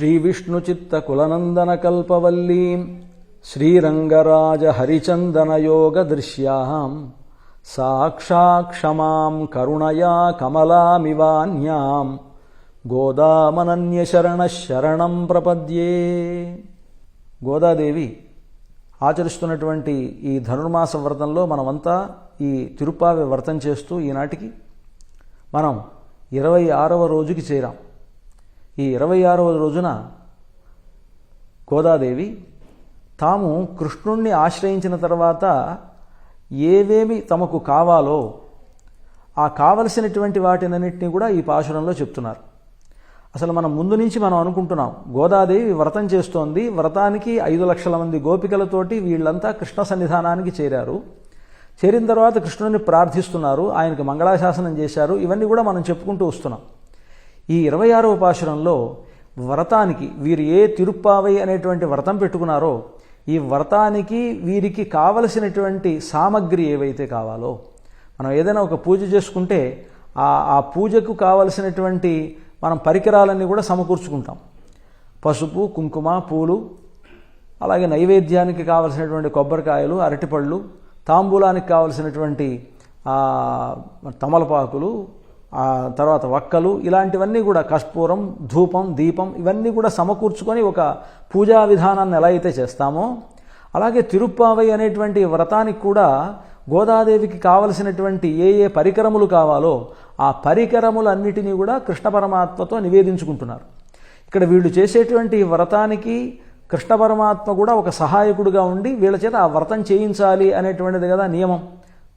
श्रीविष्णुचित्तकुलनन्दनकल्पवल्लीं श्रीरङ्गराजहरिचन्दनयोगदृश्यां साक्षाक्षमां करुणया कमलामिवान्यां గోదామనన్యశరణ శరణం ప్రపద్యే గోదాదేవి ఆచరిస్తున్నటువంటి ఈ ధనుర్మాస వ్రతంలో మనమంతా ఈ తిరుపావి వ్రతం చేస్తూ ఈనాటికి మనం ఇరవై ఆరవ రోజుకి చేరాం ఈ ఇరవై ఆరవ రోజున గోదాదేవి తాము కృష్ణుణ్ణి ఆశ్రయించిన తర్వాత ఏవేమి తమకు కావాలో ఆ కావలసినటువంటి వాటినన్నింటినీ కూడా ఈ పాశురంలో చెప్తున్నారు. అసలు మనం ముందు నుంచి మనం అనుకుంటున్నాం గోదాదేవి వ్రతం చేస్తోంది వ్రతానికి ఐదు లక్షల మంది గోపికలతోటి వీళ్ళంతా కృష్ణ సన్నిధానానికి చేరారు. చేరిన తర్వాత కృష్ణుని ప్రార్థిస్తున్నారు ఆయనకు మంగళాశాసనం చేశారు ఇవన్నీ కూడా మనం చెప్పుకుంటూ వస్తున్నాం. ఈ ఇరవై ఆరవ పాశురంలో వ్రతానికి వీరు ఏ తిరుప్పావై అనేటువంటి వ్రతం పెట్టుకున్నారో ఈ వ్రతానికి వీరికి కావలసినటువంటి సామగ్రి ఏవైతే కావాలో మనం ఏదైనా ఒక పూజ చేసుకుంటే ఆ ఆ పూజకు కావలసినటువంటి మనం పరికరాలన్నీ కూడా సమకూర్చుకుంటాం. పసుపు కుంకుమ పూలు అలాగే నైవేద్యానికి కావలసినటువంటి కొబ్బరికాయలు అరటిపళ్ళు తాంబూలానికి కావలసినటువంటి తమలపాకులు తర్వాత వక్కలు ఇలాంటివన్నీ కూడా కర్పూరం ధూపం దీపం ఇవన్నీ కూడా సమకూర్చుకొని ఒక పూజా విధానాన్ని ఎలా అయితే చేస్తామో అలాగే తిరుప్పావై అనేటువంటి వ్రతానికి కూడా గోదాదేవికి కావలసినటువంటి ఏ ఏ పరికరములు కావాలో ఆ పరికరములన్నిటినీ కూడా కృష్ణ పరమాత్మతో నివేదించుకుంటున్నారు. ఇక్కడ వీళ్ళు చేసేటువంటి వ్రతానికి కృష్ణ పరమాత్మ కూడా ఒక సహాయకుడుగా ఉండి వీళ్ళ చేత ఆ వ్రతం చేయించాలి అనేటువంటిది కదా నియమం.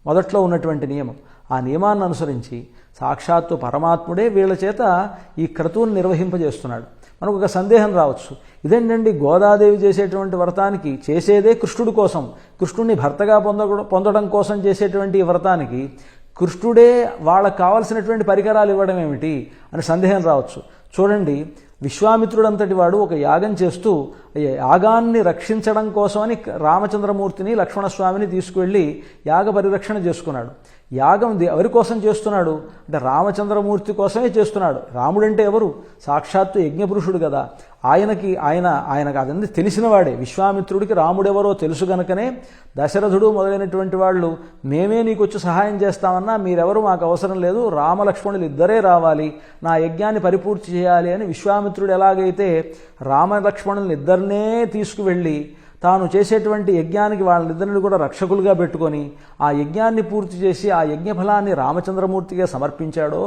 మొదట్లో ఉన్నటువంటి నియమం. ఆ నియమాన్ని అనుసరించి సాక్షాత్తు పరమాత్ముడే వీళ్ళ చేత ఈ క్రతువును నిర్వహింపజేస్తున్నాడు. మనకు ఒక సందేహం రావచ్చు. ఇదేంటండి? గోదాదేవి చేసేటువంటి వ్రతానికి చేసేదే కృష్ణుడి కోసం. కృష్ణుడిని భర్తగా పొంద పొందడం కోసం చేసేటువంటి ఈ వ్రతానికి కృష్ణుడే వాళ్ళకు కావలసినటువంటి పరికరాలు ఇవ్వడం ఏమిటి అని సందేహం రావచ్చు. చూడండి విశ్వామిత్రుడంతటి వాడు ఒక యాగం చేస్తూ యాగాన్ని రక్షించడం కోసమని రామచంద్రమూర్తిని లక్ష్మణస్వామిని తీసుకువెళ్ళి యాగ పరిరక్షణ చేసుకున్నాడు. యాగం ఎవరి కోసం చేస్తున్నాడు? అంటే రామచంద్రమూర్తి కోసమే చేస్తున్నాడు. రాముడంటే ఎవరు? సాక్షాత్తు యజ్ఞపురుషుడు కదా. ఆయనకి ఆయన ఆయనకు అదంతా తెలిసినవాడే. విశ్వామిత్రుడికి రాముడెవరో తెలుసు గనకనే దశరథుడు మొదలైనటువంటి వాళ్ళు మేమే నీకు వచ్చి సహాయం చేస్తామన్నా మీరెవరు మాకు అవసరం లేదు. రామలక్ష్మణులు ఇద్దరే రావాలి. నా యజ్ఞాన్ని పరిపూర్తి చేయాలి అని విశ్వామిత్రుడు ఎలాగైతే రామలక్ష్మణులను ఇద్దరినే తీసుకువెళ్ళి తాను చేసేటువంటి యజ్ఞానికి వాళ్ళిద్దరిని కూడా రక్షకులుగా పెట్టుకొని ఆ యజ్ఞాన్ని పూర్తి చేసి ఆ యజ్ఞ ఫలాన్ని రామచంద్రమూర్తిగా సమర్పించాడో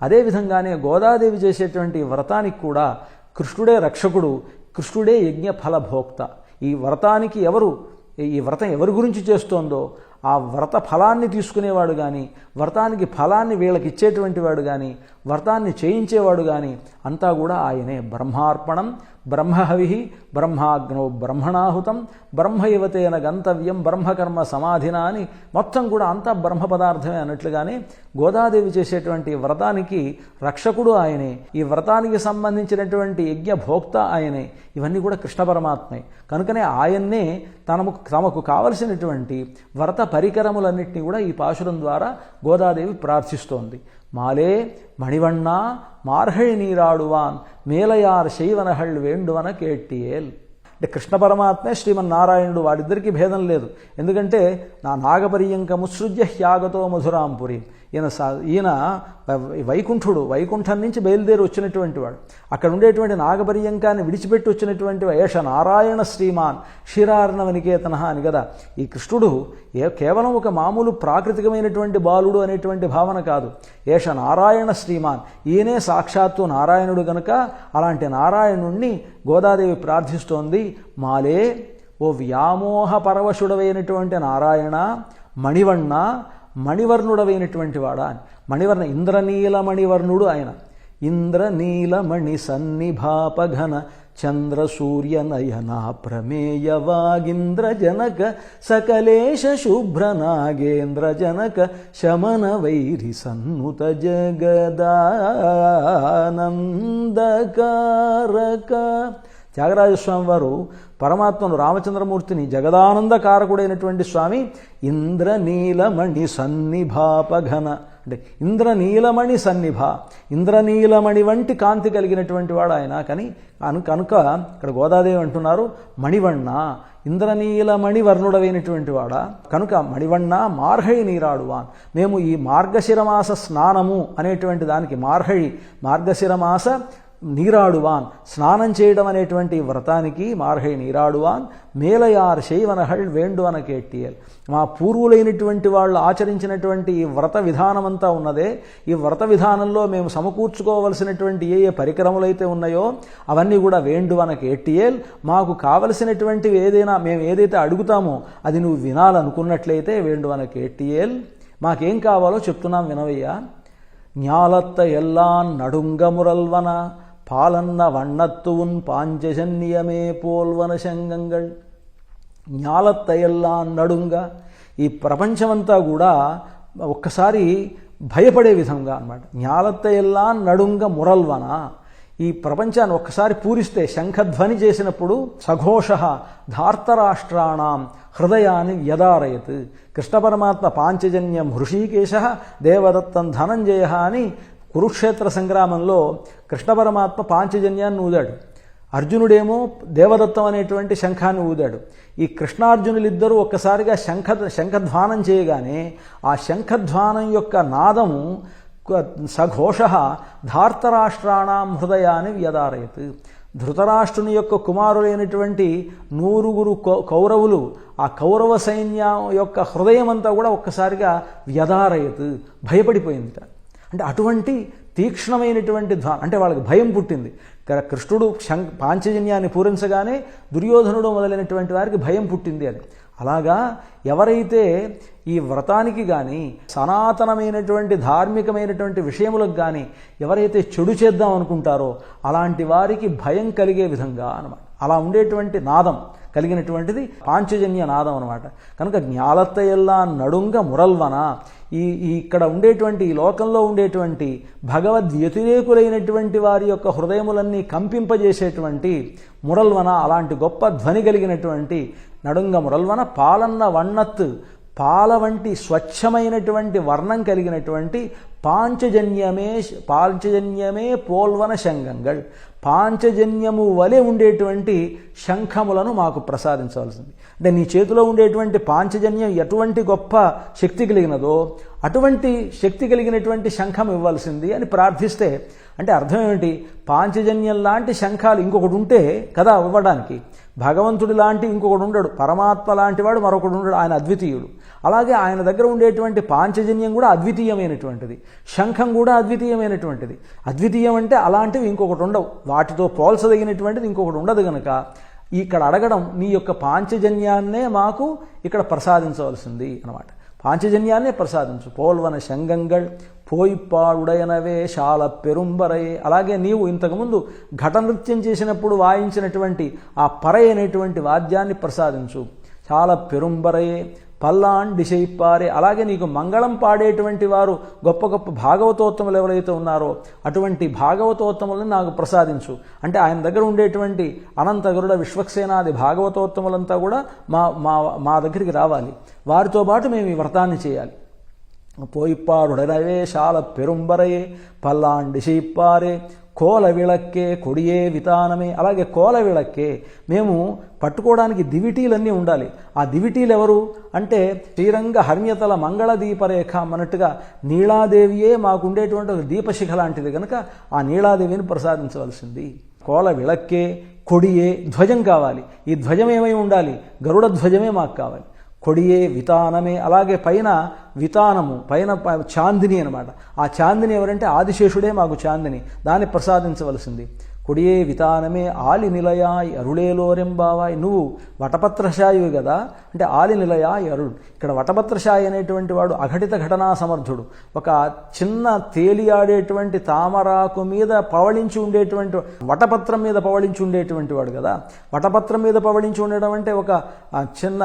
అదేవిధంగానే గోదాదేవి చేసేటువంటి వ్రతానికి కూడా కృష్ణుడే రక్షకుడు కృష్ణుడే యజ్ఞ ఫలభోక్త ఈ వ్రతానికి ఎవరు ఈ వ్రతం ఎవరి గురించి చేస్తోందో ఆ వ్రత ఫలాన్ని తీసుకునేవాడు కానీ వ్రతానికి ఫలాన్ని వీళ్ళకి ఇచ్చేటువంటి వాడు కానీ వ్రతాన్ని చేయించేవాడు కానీ అంతా కూడా ఆయనే బ్రహ్మార్పణం బ్రహ్మహవి బ్రహ్మాగ్నో బ్రహ్మణాహుతం బ్రహ్మయువతేన గంతవ్యం బ్రహ్మకర్మ సమాధిన అని మొత్తం కూడా అంతా బ్రహ్మ పదార్థమే అన్నట్లుగానే గోదాదేవి చేసేటువంటి వ్రతానికి రక్షకుడు ఆయనే. ఈ వ్రతానికి సంబంధించినటువంటి యజ్ఞ భోక్త ఆయనే. ఇవన్నీ కూడా కృష్ణ పరమాత్మే. కనుకనే ఆయన్నే తనకు తమకు కావలసినటువంటి వ్రత పరికరములన్నింటినీ కూడా ఈ పాశురం ద్వారా గోదాదేవి ప్రార్థిస్తోంది. మాలే மணிவண்ணா மார்கழி நீராடுவான் మేలయార్ శైవనహళ్ వేండువన கேட்டியேல் అంటే కృష్ణ పరమాత్మే శ్రీమన్నారాయణుడు వాడిద్దరికీ భేదం లేదు. ఎందుకంటే నా నాగపర్యంక ముత్సృజ్య హ్యాగతో మధురాంపురి. ఈయన సా ఈయన వైకుంఠుడు వైకుంఠం నుంచి బయలుదేరి వచ్చినటువంటి వాడు. అక్కడ ఉండేటువంటి నాగపర్యంకాన్ని విడిచిపెట్టి వచ్చినటువంటి ఏష నారాయణ శ్రీమాన్ క్షీరార్ణవనికేతన అని కదా. ఈ కృష్ణుడు ఏ కేవలం ఒక మామూలు ప్రాకృతికమైనటువంటి బాలుడు అనేటువంటి భావన కాదు. ఏష నారాయణ శ్రీమాన్ ఈయనే సాక్షాత్తు నారాయణుడు గనుక అలాంటి నారాయణుణ్ణి గోదాదేవి ప్రార్థిస్తోంది మాలే ఓ వ్యామోహ పరవశుడవైనటువంటి నారాయణ మణివಣ್ణ మణివర్ణుడవైనటువంటి వాడా అని. మణివర్ణ ఇంద్రనీల మణివర్ణుడు ఆయన. ఇంద్రనీలమణి సన్నిభాపఘన చంద్ర సూర్య నయన ప్రమేయ వాగింద్ర జనక సకలేశ శుభ్ర నాగేంద్ర జనక శమన వైరి సన్నుత జగదానందకారక త్యాగరాజస్వామి వారు పరమాత్మను రామచంద్రమూర్తిని జగదానందకారకుడైనటువంటి స్వామి ఇంద్రనీలమణి సన్నిభాపఘన. అంటే ఇంద్రనీలమణి సన్నిభ. ఇంద్రనీలమణి వంటి కాంతి కలిగినటువంటి వాడు ఆయన. కానీ కను కనుక ఇక్కడ గోదాదేవి అంటున్నారు మణివణ్ణ ఇంద్రనీలమణి వర్ణుడవైనటువంటి వాడా? కనుక మణివణ్ణ మార్హళి నీరాడువాన్. మేము ఈ మార్గశిరమాస స్నానము అనేటువంటి దానికి మార్హళి మార్గశిరమాస నీరాడువాన్ స్నానం చేయడం అనేటువంటి వ్రతానికి మార్హై నీరాడువాన్ మేలయార్ శైవనహళ్ వేండువన కేట్టియల్ మా పూర్వులైనటువంటి వాళ్ళు ఆచరించినటువంటి ఈ వ్రత విధానమంతా ఉన్నదే ఈ వ్రత విధానంలో మేము సమకూర్చుకోవలసినటువంటి ఏ ఏ పరికరములైతే ఉన్నాయో అవన్నీ కూడా వేండువన కేట్టియల్ మాకు కావలసినటువంటివి ఏదైనా మేము ఏదైతే అడుగుతామో అది నువ్వు వినాలనుకున్నట్లయితే వేండువన కేట్టియల్ మాకేం కావాలో చెప్తున్నాం వినవయ్యా ஞாலத்த எல்லாம் நடுங்கமுரல்வன பாலன்ன வண்ணத்துவுன் பாஞ்சஜன்யமே போல்வன శంగంగళ్ జ్ఞాలత్త ఎల్లాన్ నడుంగ ఈ ప్రపంచమంతా కూడా ఒక్కసారి భయపడే విధంగా అనమాట జ్ఞాలత్త ఎల్లాన్ నడుంగ మురల్వన ఈ ప్రపంచాన్ని ఒక్కసారి పూరిస్తే శంఖధ్వని చేసినప్పుడు సఘోష ధార్తరాష్ట్రాణం హృదయాన్ని వ్యదారయత్ కృష్ణ పరమాత్మ పాంచజన్యం హృషీకేశ దేవదత్తం ధనంజయ అని కురుక్షేత్ర సంగ్రామంలో కృష్ణ పరమాత్మ పాంచజన్యాన్ని ఊదాడు. అర్జునుడేమో దేవదత్తం అనేటువంటి శంఖాన్ని ఊదాడు. ఈ కృష్ణార్జునులిద్దరూ ఒక్కసారిగా శంఖ శంఖధ్వానం చేయగానే ఆ శంఖధ్వానం యొక్క నాదము సఘోష ధార్తరాష్ట్రాణం హృదయాన్ని వ్యదారయత్. ధృతరాష్ట్రుని యొక్క కుమారులైనటువంటి నూరుగురు కౌరవులు ఆ కౌరవ సైన్యం యొక్క హృదయం అంతా కూడా ఒక్కసారిగా వ్యదారయత్. భయపడిపోయింది అంటే అటువంటి తీక్ష్ణమైనటువంటి ధ్వా అంటే వాళ్ళకి భయం పుట్టింది. కృష్ణుడు శం పాంచజన్యాన్ని పూరించగానే దుర్యోధనుడు మొదలైనటువంటి వారికి భయం పుట్టింది అని అలాగా ఎవరైతే ఈ వ్రతానికి కానీ సనాతనమైనటువంటి ధార్మికమైనటువంటి విషయములకు కానీ ఎవరైతే చెడు చేద్దాం అనుకుంటారో అలాంటి వారికి భయం కలిగే విధంగా అనమాట అలా ఉండేటువంటి నాదం. కలిగినటువంటిది పాంచజన్య నాదం అనమాట కనుక జ్ఞాలత్త నడుంగ మురల్వన. ఈ ఇక్కడ ఉండేటువంటి ఈ లోకంలో ఉండేటువంటి భగవద్ వ్యతిరేకులైనటువంటి వారి యొక్క హృదయములన్నీ కంపింపజేసేటువంటి మురల్వన అలాంటి గొప్ప ధ్వని కలిగినటువంటి నడుంగ మురల్వన పాలన్న వన్నత్ పాల వంటి స్వచ్ఛమైనటువంటి వర్ణం కలిగినటువంటి పాంచజన్యమే పాంచజన్యమే పోల్వన శంగంగళ్ పాంచజన్యము వలె ఉండేటువంటి శంఖములను మాకు ప్రసాదించవలసింది. అంటే నీ చేతిలో ఉండేటువంటి పాంచజన్యం ఎటువంటి గొప్ప శక్తి కలిగినదో అటువంటి శక్తి కలిగినటువంటి శంఖం ఇవ్వాల్సింది అని ప్రార్థిస్తే అంటే అర్థం ఏమిటి? పాంచజన్యం లాంటి శంఖాలు ఇంకొకటి ఉంటే కదా ఇవ్వడానికి భగవంతుడి లాంటి ఇంకొకడు ఉండడు. పరమాత్మ లాంటి వాడు మరొకడు ఉండడు. ఆయన అద్వితీయుడు. అలాగే ఆయన దగ్గర ఉండేటువంటి పాంచజన్యం కూడా అద్వితీయమైనటువంటిది. శంఖం కూడా అద్వితీయమైనటువంటిది. అద్వితీయం అంటే అలాంటివి ఇంకొకటి ఉండవు. వాటితో పోల్చదగినటువంటిది ఇంకొకటి ఉండదు గనక. ఇక్కడ అడగడం నీ యొక్క పాంచజన్యాన్నే మాకు ఇక్కడ ప్రసాదించవలసింది అనమాట పాంచజన్యాన్నే ప్రసాదించు. పోల్వన శంగంగళ్ పోయిప్పాడుడయనవే శాల పెరుంబరయే అలాగే నీవు ఇంతకుముందు ఘట నృత్యం చేసినప్పుడు వాయించినటువంటి ఆ పరయ్ అనేటువంటి వాద్యాన్ని ప్రసాదించు. చాలా పెరుంబరయే పల్లాన్ డిషైప్పారే అలాగే నీకు మంగళం పాడేటువంటి వారు గొప్ప గొప్ప భాగవతోత్తములు ఎవరైతే ఉన్నారో అటువంటి భాగవతోత్తములను నాకు ప్రసాదించు. అంటే ఆయన దగ్గర ఉండేటువంటి అనంతగరుడ విశ్వక్సేనాది భాగవతోత్తములంతా కూడా మా మా మా దగ్గరికి రావాలి. వారితో పాటు మేము ఈ వ్రతాన్ని చేయాలి. పోయిప్పారుడనవే శాల పెరుంబరయే పల్లాన్ డిషైప్పారే కోల విళక్కే కొడియే వితానమే. అలాగే కోల విళక్కే మేము పట్టుకోవడానికి దివిటీలన్నీ ఉండాలి. ఆ దివిటీలు ఎవరు అంటే శ్రీరంగ హర్మ్యతల మంగళ దీపరేఖ అన్నట్టుగా నీళాదేవియే మాకుండేటువంటి ఒక దీపశిఖ లాంటిది కనుక ఆ నీళాదేవిని ప్రసాదించవలసింది. కోల విళక్కే కొడియే ధ్వజం కావాలి. ఈ ధ్వజం ఏమై ఉండాలి? గరుడ ధ్వజమే మాకు కావాలి. పొడియే వితానమే అలాగే పైన వితానము పైన చాందిని అనమాట ఆ చాందిని ఎవరంటే ఆదిశేషుడే మాకు చాందిని. దాన్ని ప్రసాదించవలసింది. కొడియే వితానమే ఆలి నిలయాయ్ అరుళేలోరెంబావాయ్. నువ్వు వటపత్రశాయువు కదా? అంటే ఆలి నిలయాయ్ అరుడు ఇక్కడ వటపత్రశాయి అనేటువంటి వాడు అఘటిత ఘటనా సమర్థుడు. ఒక చిన్న తేలియాడేటువంటి తామరాకు మీద పవళించి ఉండేటువంటి వటపత్రం మీద పవళించి ఉండేటువంటి వాడు కదా? వటపత్రం మీద పవళించి ఉండడం అంటే ఒక చిన్న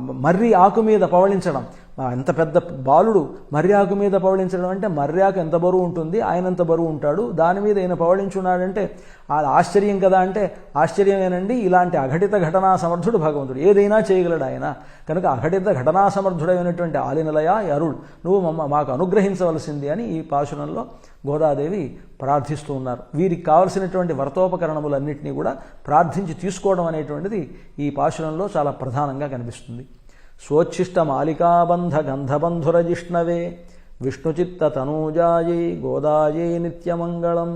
మర్రి ఆకు మీద పవళించడం. ఎంత పెద్ద బాలుడు మర్యాకు మీద పవళించడం అంటే మర్యాకు ఎంత బరువు ఉంటుంది ఆయన ఎంత బరువు ఉంటాడు. దాని మీద ఈయన పవళించున్నాడంటే అది ఆశ్చర్యం కదా అంటే ఆశ్చర్యమేనండి ఇలాంటి అఘటిత ఘటనా సమర్థుడు భగవంతుడు. ఏదైనా చేయగలడు ఆయన. కనుక అఘటిత ఘటనా సమర్థుడైనటువంటి ఆలినలయ అరుళ్ నువ్వు మమ్మ మాకు అనుగ్రహించవలసింది అని ఈ పాశురంలో గోదాదేవి ప్రార్థిస్తూ ఉన్నారు. వీరికి కావలసినటువంటి వ్రతోపకరణములన్నింటినీ కూడా ప్రార్థించి తీసుకోవడం అనేటువంటిది ఈ పాశురంలో చాలా ప్రధానంగా కనిపిస్తుంది. स्वोच्छिष्ट मालिकाबंधगंधबंधुरजिष्णवे विष्णुचित्तनूजायै गोदायै नित्यमङ्गलम्।